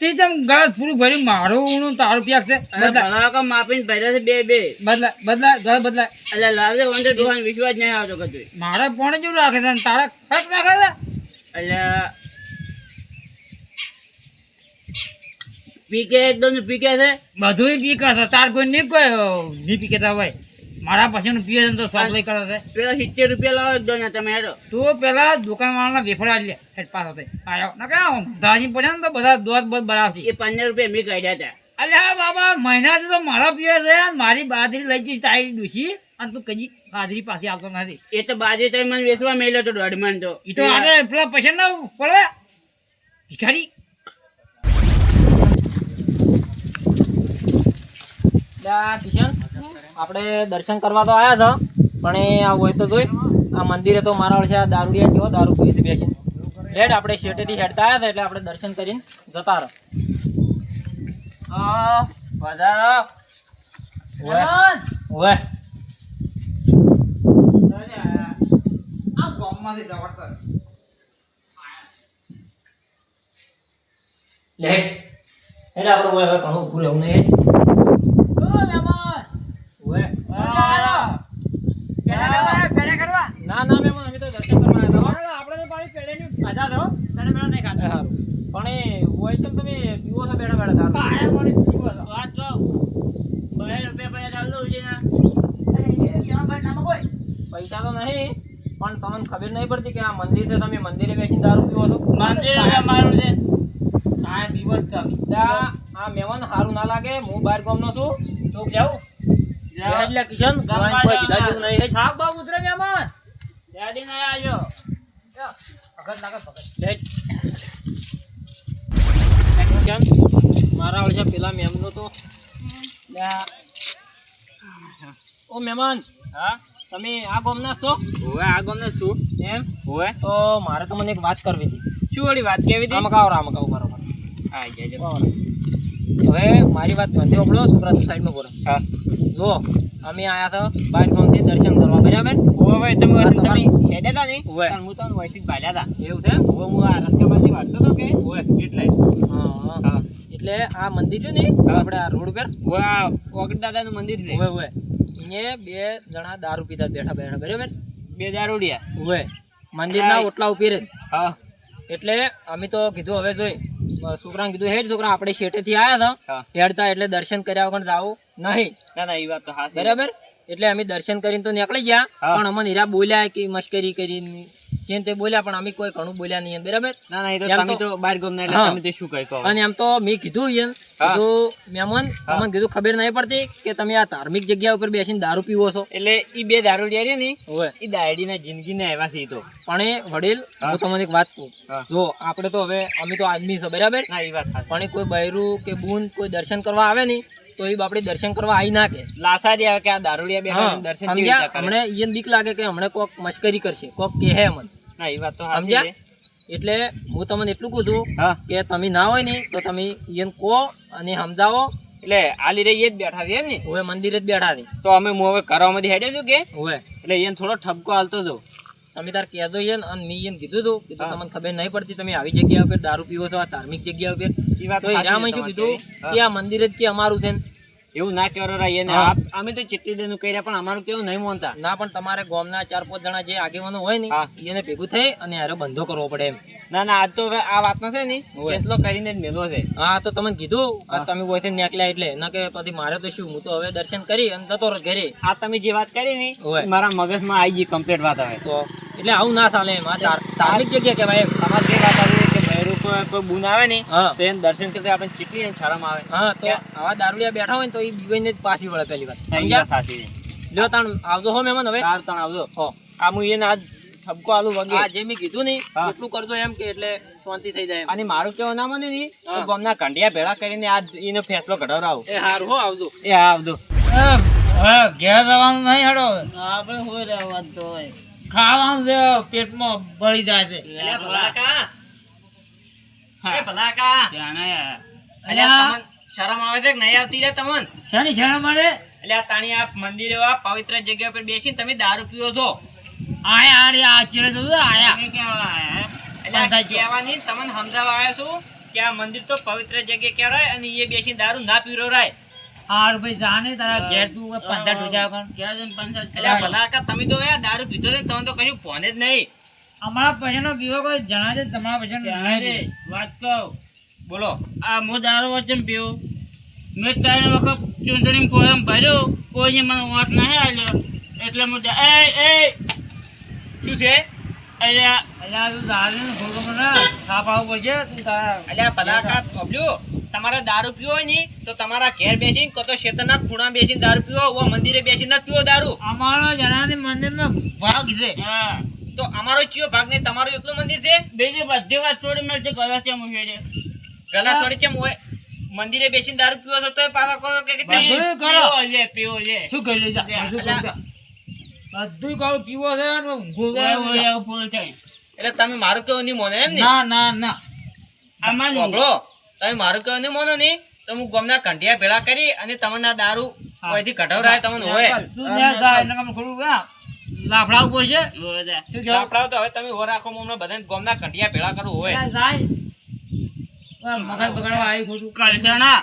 તે જેમ ગળાસ પૂરું ભર્યું. મારો ઊણું તારું પ્યાક છે. બદલા. કા માપીને ભર્યા છે બે બે. બદલા બદલા ઘર બદલા. એટલે લાવજે વંડે ડોહાને વિશ્વાસ નહીં આવતો કદી મારે પોણે જેવું રાખે છે તારા ફરક રાખે છે? એટલે પીકે એકદમ પીકે છે. બધું પીકા છે. તાર કોઈ નહીં કોઈ નહીં પીકેતા હોય મારા પછી પીએ તો સપ્લાય કરે છે. પેલા સિત્તેર રૂપિયા લાવો દો ને તમે હેડો. તું પેલા દુકાન વાળાના વેફરા લે હેડ પાસ હતો આયો ના કે ધાજી પડ્યા ને તો બધા દોત બોત બરાબર છે. એ પંદર રૂપિયા મેં કાઢ્યા હતા. અલ્યા બાબા મહિનાથી તો મારા પીએ છે મારી બાદરી લઈ જઈ તારી ડૂસી અને તું કદી બાદરી પાસે આવતો નથી. એ તો બાજરી તો મને વેચવા મેલ્યો તો દોઢ મણ તો. એ તો આપણે પેલા પૈસા ના પડે. ભિખારી. દા કિશન. આપણે દર્શન કરવા તો આવ્યા હતા પણ એ આ હોય તો જોઈ. આ મંદિરે તો મારા વર્ષે આ દારૂડિયા કેવો દારૂ પીવી છે બેસીને. હેડ આપણે શેટેથી હેડતા આવ્યા હતા એટલે આપણે દર્શન કરીને જતા રહો. વધારો જવાડ લે હેડ આપણે ઘણું ઉભું રહેવું નહીં હેડ ઓવે પેડા કરવા ના ના મેમન અમે તો દર્શન કરવા આવ્યા હતા હો. આપણે તો પાછી પેડાની મજા થયો પેડા પેડા નહીં ખાતા હારું. પણ હોય તો તમે પીવો છો બેઠા બેઠા કાયા પાણી પીવો છો. વાત તો બે રૂપિયા પૈસા ચાલુ છે ને. પૈસા તો નહીં પણ તમને ખબર નહીં પડતી કે આ મંદિર છે તમે મંદિરે બેસીને દારૂ પીવો છો? મંદિર છે. પીવો તમે. આ મહેમાન સારું ના લાગે હું બહાર ગામનો છું. તો જાઉં. એટલે કિશન ગામમાં કોઈ કીધા જેવું નહીં થાક બાપ ઉતરે મહેમાન. ડેડી ના આવ્યો. અગર લાગે ભગત કિશન મારા વર્ષે પેલા મેમનો તો. ઓ મહેમાન હા? તમે આ ગામના છો? ઓવે આ ગમે છું. એમ? ઓવે તો મારે તો મને એક વાત કરવી હતી. શું વાળી વાત કેવી હતી? આમ કાવ રામ કાવ બરોબર. હા જય. હવે મારી વાત ધ્યાનથી સાંભળો છોકરા તું સાઈડમાં બોલો. હા. જો અમે આયા તો બાર ગામથી દર્શન કરવા બરાબર? ઓવે તમે તમે હેડ્યા ને ઓવે. હું તો વહીથી ભાડ્યા તા. એવું છે? ઓવે હું આ રસ્તા વાળતો તો કે? ઓવે. એટલે. હા. આ મંદિર છે ને. આપણે આ રોડ પર ઓગડ દાદાનું મંદિર છે. બે જણા દારૂ પીતા બેઠા બેઠા બરાબર? બે દારૂડિયા. મંદિર ના ઓટલા ઉપર હા. એટલે અમે તો કીધું હવે જોઈ. છોકરાને કીધું હેડ છોકરા આપણે શેટેથી આવ્યા હતા હેડતા એટલે દર્શન કર્યા વગર જાવું નહીં. ના ના એ વાત તો બરાબર? એટલે અમે દર્શન કરીને તો નીકળી ગયા. પણ અમને હીરા બોલ્યા કે મશ્કરી કરીને. જેમ તે બોલ્યા પણ અમે કોઈ ઘણું બોલ્યા નહીં બરાબર? ના ના એ તો તમે તો- બાર ગમ એટલે તમે તો શું કહી અને એમ તો મેં કીધું એમ તો મેમન તમને કીધું ખબર નહીં પડતી કે તમે આ ધાર્મિક જગ્યા ઉપર બેસીને દારૂ પીવો છો. એટલે ઈ બે દારૂડિયા રહ્યા ને હવે. ઈ દાયડીના જિંદગીને આવ્યા છે તો. પણ એ વડીલ હું. તમને એક વાત કહું. જો આપણે તો હવે અમે તો આદમી છે બરાબર? ના એ વાત પણ કોઈ બૈરું કે બૂન કોઈ દર્શન કરવા આવે ને તો એ બાપડે દર્શન કરવા આવી ના કે. આવે કે આ દારૂડિયા બેહા દર્શન સમજ્યા? હમણે ઈયન બીક લાગે કે હમણે કોક મશ્કરી કરશે કોક કે હે મન ના એ વાત તો સમજ્યા? એટલે હું તમને એટલું કહું છું કે તમે ના હોય ને તો તમે ઈયન કહો અને સમજાવો. એટલે આલી રહી જ બેઠા છે ને? હવે મંદિરે જ બેઠા છે. તો અમે હું હવે કરવામાંથી હેડે છું કે? હવે. એટલે એને થોડો ઠપકો હાલતો હતો. તમે તાર કહેજો ઈયન અને મેં ઈયન કીધું હતું કે તમને ખબર નહીં પડતી તમે આવી જગ્યા ઉપર દારૂ પીવો છો આ ધાર્મિક જગ્યા ઉપર તો સાચી શું કીધું? કે આ મંદિર જ કે અમારું છે એવું ના કહેવાય એને અમે તો ચેટલી દેનું કર્યા પણ અમારું કેવું નહીં માનતા. ના પણ તમારે ગામના ચાર પાંચ જણા જે આગેવાનો હોય ને એને ભેગું થઈ અને હારે બંધો કરવો પડે એમ. ના ના આજ તો હવે આ વાતનો છે ને ઓવે. કરીને જ મેલો છે. હા તો તમે કીધું? તમે કોઈથી નીકળ્યા એટલે. ના કે પછી મારે તો શું હું તો હવે દર્શન કરી અને જતો ઘરે. આ તમે જે વાત કરી ને મારા મગજમાં આવી ગઈ કમ્પ્લીટ વાત આવે તો એટલે આવું ના ચાલે એમ. આ ધાર્મિક જગ્યા કહેવાય એમ. તમારે જે વાત આવી કોઈ કોઈ આવે ને તો એને દર્શન કરતા આપણે કેટલી એને શરમ આવે. હા તો આવા દારૂડિયા બેઠા હોય ને તો એ બીવાઈને જ પાછી વળે પહેલી વાર. સમજ્યા? સાચી લ્યો તાણ આવજો હો મહેમાન હવે. તાર તણ આવજો. હો. આ હું એને આજ ઠપકો આલું વગે. આ જે મેં કીધું ને એટલું કરજો એમ કે એટલે શાંતિ થઈ જાય અને મારું કેવું ના મને ની. તો ગામના કંડિયા ભેળા કરીને આજ એનો ફેસલો કઢાવરાવું એ હારું હો આવજો. એ હા આવજો. ઘેર જવાનું નહીં હેડો આપણે હોય રહેવા તો ખાવાનું પેટમાં બળી જાય છે. અલ્યા. શરમ આવે છે કે નહીં આવતી રે તમને? શેની શરમ મારે એટલે તાણી આ મંદિરે આ પવિત્ર જગ્યા પર બેસીને તમે દારૂ પીઓ છો. આયા આડે આ ચીડે તો આયા? તમે? એટલે. કહેવાની તમને સમજાવવા આવ્યો છું કે આ મંદિર તો પવિત્ર જગ્યા કહેવાય અને એ બેસી દારૂ ના પીરો રાય હાર ભાઈ જાને તારા ઘેર તું પંદર ઢોજા કર એટલે ભલા તમે તો દારૂ પીધો છે તમને તો કશું ફોન જ નહીં. અમારા પૈસાનો પીવો કોઈ જણાજે તમારા પૈસા વાત કહું બોલો. આ મો દારો વચન પીવો મેં ત્રણ વખત ચૂંટણી ફોરમ ભર્યો. કોઈ મને વોટ નહીં આવ્યો એટલે હું એ એ. શું છે? અલ્યા અલ્યા તું દારૂ ને ખોટો મને થાપ આવવું પડશે તું તારા કાકા તમારે દારૂ પીવો હોય ને તો તમારા ઘેર બેસીને કતો તો ખૂણા બેસીને દારૂ પીવો મંદિરે બેસીને પીવો દારૂ. અમારા જણાને મંદિરમાં ભાગ છે હા. તો અમારો ચિયો ભાગ ને તમારો એકલું મંદિર છે બીજી બધી વાત થોડી છે ગલા છે મુજે છે ગલા છોડી ચેમ હોય મંદિરે બેસીને દારૂ પીવો છો તોય પાછા કહો કે કે બધું પીવો કરો. લે પીવો લે શું કરી લીધા બધું કહું પીવો છે ને ઊંઘું ફૂલ થાય એટલે તમે મારું કહો નહીં મોને એમ ને ના ના ના આમાં સાંભળો તમે મારું કહો નહીં મોનો નહીં તો હું ગમના કંઢિયા ભેળા કરી અને તમને દારૂ કોઈથી કઢાવરાય તમને હોય જ્યાં લાફડાવું પડશે બધા શું કહેવાય? લાફડા તો હવે તમે હો રાખો હમણાં બધાને ગોમના કંઢિયા ભેળા કરવું હોય. જાય. મગજ બગાડવા આવી ખોટું. કલસણા.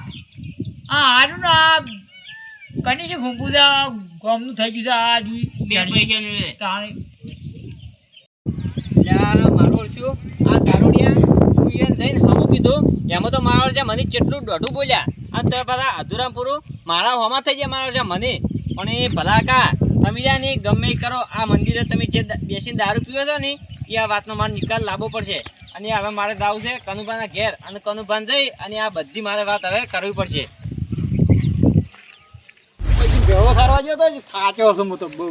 આ હારું ના કની છે ઘૂંપું ગોમનું થઈ ગયું છે આ જી બે પૈસા નું લે તાણી મારું ઓળખ્યું આ એને જઈને સામું કીધું. એમાં તો મારા છે મને જેટલું દોઢું બોલ્યા. અને તો બધા અધૂરા પૂરું મારા હોમાં થઈ ગયા મારા છે મને. પણ એ ભલા કા તમે રહ્યા ને ગમે કરો આ મંદિરે તમે જે બેસીને દારૂ પીવો છો ને એ આ વાતનો મારે નિકાલ લાવવો પડશે. અને હવે મારે જવું છે કનુભાના ઘેર. અને કનુભાન જઈ અને આ બધી મારે વાત હવે કરવી પડશે. ભેળો સારવા ગયો તો થાક્યો છું હું તો બહુ.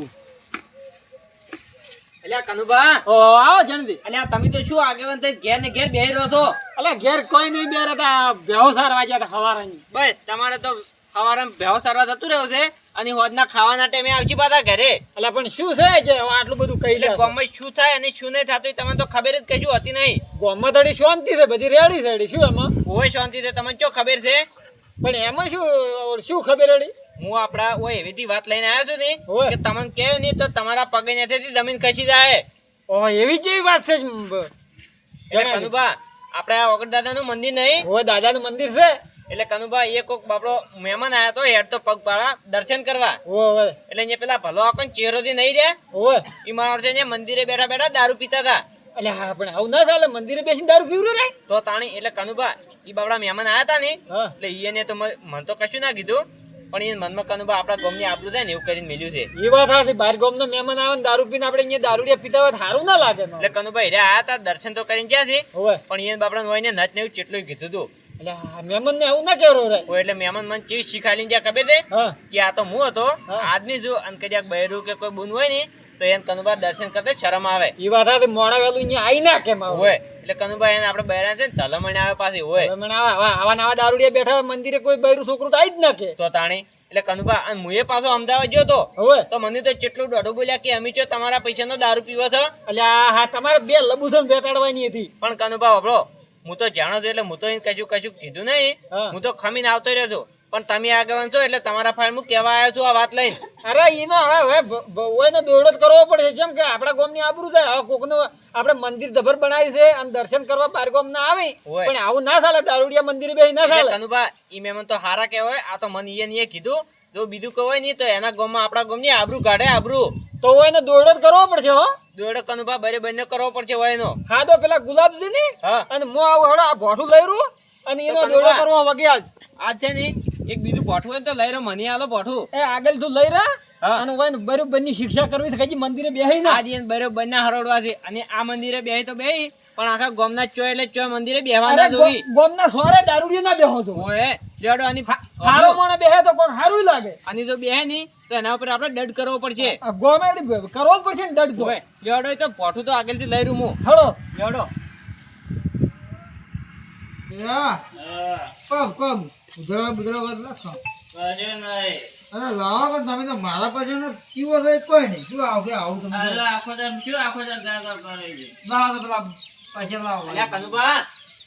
અલ્યા કનુભા? ઓ આવો જણદી અલ્યા તમે તો શું આગેવાન થઈ ઘેર ને ઘેર બેહી રહ્યો છો? અલ્યા ઘેર કોઈ નહીં બે હતા ભેળો સારવા ગયા હતા હવારાની બસ તમારે તો સવારે ભેવ સરવા થતું રહ્યું છે અને હોજના ખાવાના ટાઈમે આવજી પાછા ઘરે એટલે પણ શું છે જે આટલું બધું કહી લે ગામમાં શું થાય અને શું નહીં થતું તમને તો ખબર જ કશું હતી નહીં ગામમાં થોડી શાંતિ છે બધી રેડી રેડી. શું એમાં હોય શાંતિ છે તમને ચો ખબર છે પણ એમાં શું શું ખબર રેડી હું આપડા ઓય એવીથી વાત લઈને આવ્યો છું ને. કે તમને કહ્યું નહીં તો તમારા પગે નથી જમીન ખસી જાય ઓહો એવી જેવી વાત છે જ. એટલે. કનુભા આપણે દાદા દાદાનું મંદિર નહીં ઓહો દાદાનું મંદિર છે એટલે કનુભાઈ એ કોક બાપડો મહેમાન આયા તો હેડ તો પગ પાડા દર્શન કરવા. એટલે અહીંયા પેલા ભલો આખો ચહેરોથી નહીં રે ઓહો એ મારા છે મંદિરે બેઠા બેઠા દારૂ પીતા હતા. એટલે હા પણ આવું ના ચાલે મંદિરે બેસીને દારૂ પીવડું રે? તો તાણી એટલે કનુભા એ બાપડા મહેમાન આયા હતા ને એટલે એને તો મને તો કશું ના કીધું પણ એ મનમાં કનુભા આપણા ને આબરૂ થાય ને એવું કરીને મેલ્યું છે. એ વાત હાથી બહાર ગામનો મહેમાન આવે ને દારૂ પીને આપણે અહીંયા દારૂડિયા પીતા હોય સારું ના લાગે એટલે કનુભાઈ રે આયા હતા દર્શન તો કરીને ગયા છે પણ એ બાપડા હોય ને નચ ને એવું કેટલું કીધું હતું આ મહેમાનને આવું ના કહેવું રે એટલે મેમન મને ચીજ શીખાડીને જ્યાં ખબર દે કે આ તો હું હતો. આદમી છું અને કદાચ બહેરું કે કોઈ બુન હોય ને તો એને કનુભા દર્શન કરતા શરમ આવે. એ વાત મોડા વેલું અહીંયા આવી ના કેમ હોય એટલે કનુભા એને આપણે બહેરા છે ને તલમણી આવે પાછી હોય હવે આવે આવા નવા દારૂડિયા બેઠા મંદિરે કોઈ બહેરું છોકરું તો આવી જ ના કે. તો તાણી એટલે કનુભા અને મુએ પાછો અમદાવાદ ગયો તો હવે? તો મને તો કેટલું દોઢું બોલ્યા કે અમી ચો તમારા પૈસાનો દારૂ પીવો છો? એટલે હા તમારે બે લબુસન બેટાડવાની હતી. પણ કનુભા બાબરો હું તો જાણો છું એટલે હું તો કશું કશું કીધું નહીં. હું. તો ખમીને આવતો રહ્યો છું પણ તમે આગળ છો એટલે તમારા ફાઇલ હું કેવા આવ્યો છું આ વાત લઈને. અરે એનો હવે બહુને દોડો કરવો પડશે જેમ કે આપણા ગામની આબરૂ છે. હવે કોકનું આપણે મંદિર ધબર બનાવ્યું છે અને દર્શન કરવા બાર ગામ ના આવે પણ આવું ના ચાલે. દારૂડિયા મંદિર બે ના ચાલે. કનુભા ઈ મેમન તો હારા કહેવાય. આ તો મને એ કીધું. જો બીજું કહેવાય નહીં તો એના ગામમાં આપણા ગામની આબરૂ કાઢે આબરૂ. તો હોય ને દોડો જ કરવો પડશે હો. દોડો કનુભા બરે બંને કરવો પડશે હોય એનો. હા તો પેલા ગુલાબજી ને અને મો આવું હળો આ ભોઠું લઈ રહ્યું અને એનો દોડો. કરવા વગ્યા આજ છે ને એક બીજું ભોઠું હોય તો લઈ રહ્યો મને આલો ભોઠું એ આગળ તું લઈ રહ્યા અને હોય ને બરોબરની શિક્ષા કરવી તો કઈ મંદિરે બેહી ના. આજે બરોબર ના હરોડવાથી અને આ મંદિરે બેહી તો બેહી. પણ આખા ગોમના ચો એટલે ચો મંદિરે બેહવાના જોઈ. ના ગામના સોરે દારૂડી ના બેહો છો. ઓએ લેડો આની હારો મને બેહે તો કોણ હારું લાગે? આની જો બેહે નહીં તો એના ઉપર આપણે ડડ કરવો પડશે. ગોમે કરવો જ પડશે ને ડડ તો. ઓય તો પોઠું તો આગળથી લઈ હું હળો. લેડો કમ કબ ઉધરા બુધરા વાત કશું નહીં. અરે લાવો પણ તમે તો મારા પૈસાનો પીવો છો એ કોઈ નહીં. શું આવું કે આવું તમે? અરે આખો દામ શું આખો દામ ગાગા કરે છે. લાવો પેલા પૈસા લાવો અલ્યા કનુભા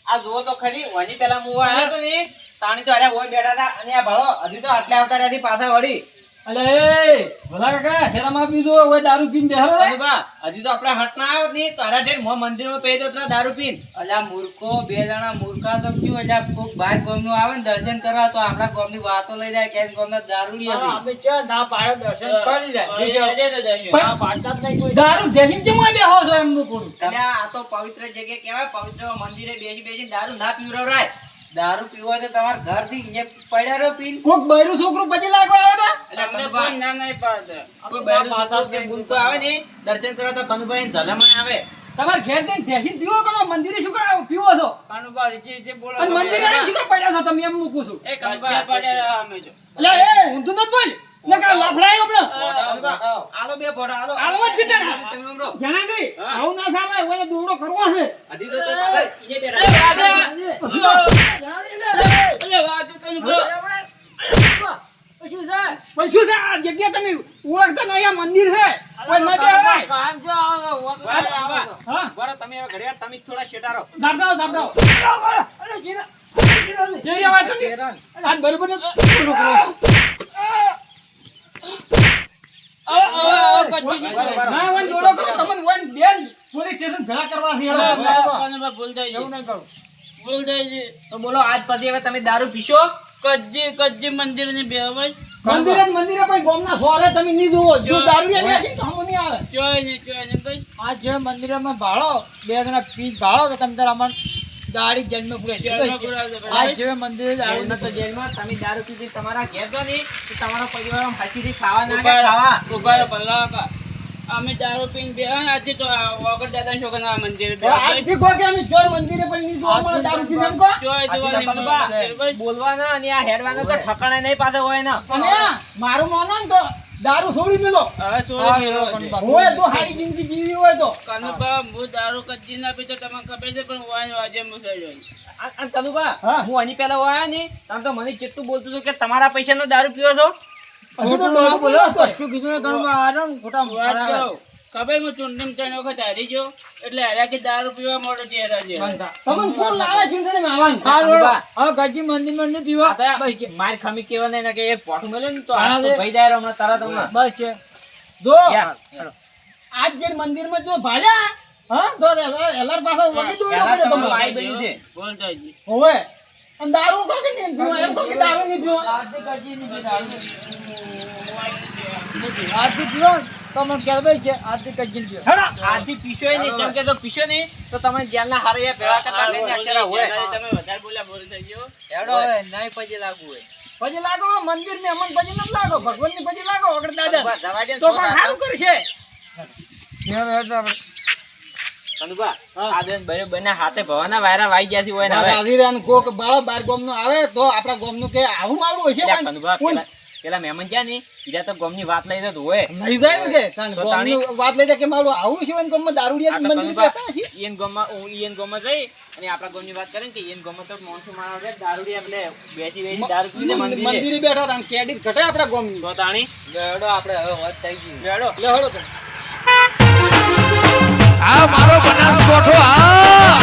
આ જુઓ તો ખરી વળી પેલા મુવા આવ્યો તો ને તાણી તો અરે ઓય બેઠા હતા અને આ ભાળો હજી તો આટલે આવતા રહ્યા પાછા વળી. અલે એ ભલા કાકા શરમ આપી જો ઓય દારૂ પીને બેહરો રે કનુભા, હજી તો આપણે હટ ના આવત નહીં. તારા ઠેઠ મોં મંદિરમાં પે તો તરા દારૂ પીન. અલ્યા મૂર્ખો બે જણા મૂર્ખા તો ક્યું? એટલે કોક બહાર ગામનું આવે ને દર્શન કરવા તો આપણા ગામની વાતો લઈ જાય કેમ દારૂડી હતી. દારૂ ઓય બેહો છો એમનું કોણ? આ તો પવિત્ર જગ્યા કહેવાય. પવિત્ર મંદિરે બેસી બેસી દારૂ ના પીવડાવરાય. દારૂ પીવો તો ઘરથી અહીંયા પડ્યા રો પીન. કોક બૈરું છોકરું પછી લાગવા આવે ને? અલ્યા, તમને કોઈ ના નહીં પાડે. કોઈ બૈરું છોકરો કે બુનકો આવે ને દર્શન કરવા તો કનુભાઈ ઝલમાય આવે. તમારે ઘેરથી જેસીન પીવો કરો મંદિરે શું કરો પીવો છો? કનુભાઈ રીચી રીચી બોલો. અને તમે. મંદિરે શું પડ્યા છો તમે? એમ મૂકું છું. એ કનુભાઈ. પડ્યા અમે જો. અલે એ ઊંધું નથી બોલ. નકર લાફડાય આપણે આલો બે ફોટા, આલો. આલો જ છે આવું ના દોડો કરવો તો તે. પણ શું આ જગ્યા તમે ઓળખતા નહીં આ મંદિર છે. કોઈ ન કામ આવો. હા. બરા તમે ઘડિયાળ તમે થોડા છેટારો દાબડાઓ દાબડાઓ અરે ના ના, ના, તમે દારૂ પીશો મંદિરની બેહવાય. મંદિરે ને મંદિરે પણ ગોમના સોરે તમે આવે ભાઈ. આ જે મંદિરમાં ભાળો બે જણા પીસ ભાળો તો તમે તારા ગાડી જન્મ આ જે મંદિર દારૂ ન તો જેલમાં તમે દારૂ પીધી તમારા ઘેર તો નહીં તો તમારો પરિવાર હસીથી ખાવા ના કે ખાવા? ઊભા ભલા. અમે દારૂ પીને બે આજે તો વગર દાદા છોકરા મંદિર બે. આજથી કહો કે અમે જોર મંદિરે પણ નહીં જોવા મળે દારૂ પીને એમ આજે કનુભા, મંદિર, ભાઈ. બોલવાના અને આ હેડવાના તો ઠકાણા નહીં પાસે હોય ને. અને મારું માનો તો દારૂ છોડી હવે મેળવો હોય તો સારી જિંદગી જીવી હોય તો. કાનુભા, હું દારૂ કચ્ચી ના પીતો તમને ખબર છે પણ વાંય વાજે મુસાઈ આ- આ હું. આની પહેલા વાયા ને તમે તો મને જેટલું બોલતું હતું કે તમારા પૈસાનો દારૂ પીવો છો. તો. વાત કહું. ખબર હું ચૂંટણી ત્રણ વખત હારી ગયો એટલે હાર્યા કે દારૂ પીવા મોટો ચહેરા છે. તમને ફૂલ લાવે ચૂંટણીમાં આવવાનું. કનુભા, પીવા. આ તો માર ખમી કેવા નહીં કે એક પોઠું મળે ને તો. ભાઈ જાય હમણાં તરત હમણાં. બસ છે. જો. આજ જે મંદિરમાં જો ભાલ્યા હા? તો એલાર એલાર પાછો વળી દોડ્યો પહેલા તમે. આઈ બન્યું છે. બોલ થઈ હોવે. અને દારૂ કહો કે નહીં પીવો? એમ કહો કે દારૂ નહીં પીવો? આજથી પીવો ને? તો મને કહેવાય છે આજથી કઈ પીવો હેડો આજથી પીશોય નહીં કેમ કે જો પીશો નહીં તો તમે જેલના હારે ભેળા કરતા આ લઈને હોય. તમે વધારે બોલ્યા બોલ થઈ ગયો. હેડો હવે નહીં પછી લાગુ હોય. પછી લાગો મંદિર ને અમન પછી નથી લાગો ભગવાનની પછી લાગો વગર દાદા. કનુભા, જવા દે ને તો તો કાંઈ કનુભા, આ બેન બને બને હાથે ભવાના વાયરા વાઈ ગયા છે હોય ને હવે. રાજીરાન કોક બાર બાર ગામનું આવે તો આપડા ગોમનું કે આવું મારું હશે કનુભા, પેલા- મહેમાન ગયા ને બીજા તો ગોમની વાત લઈ જતું હોય. લઈ જાય ને કે? વાત લઈ જાય કે મારું આવું છે એન ગોમમાં દારૂડિયા મંદિર કહેતા હશે? ઈયન ગામમાં હું ઈયન ગામમાં જઈ અને આપણા ગોમની વાત કરીને કે એન ગોમમાં તો માણસો મારા વગર દારૂડિયા એટલે બેસી બેસી દારૂ પીને મંદિર. મંદિરે બેઠા હતા કેડી ઘટે આપણા ગોમની. તો તાણી હેડો આપણે હવે વાત થઈ ગઈ લેડો. લે હળો આ મારો બનાસકોઠો આ!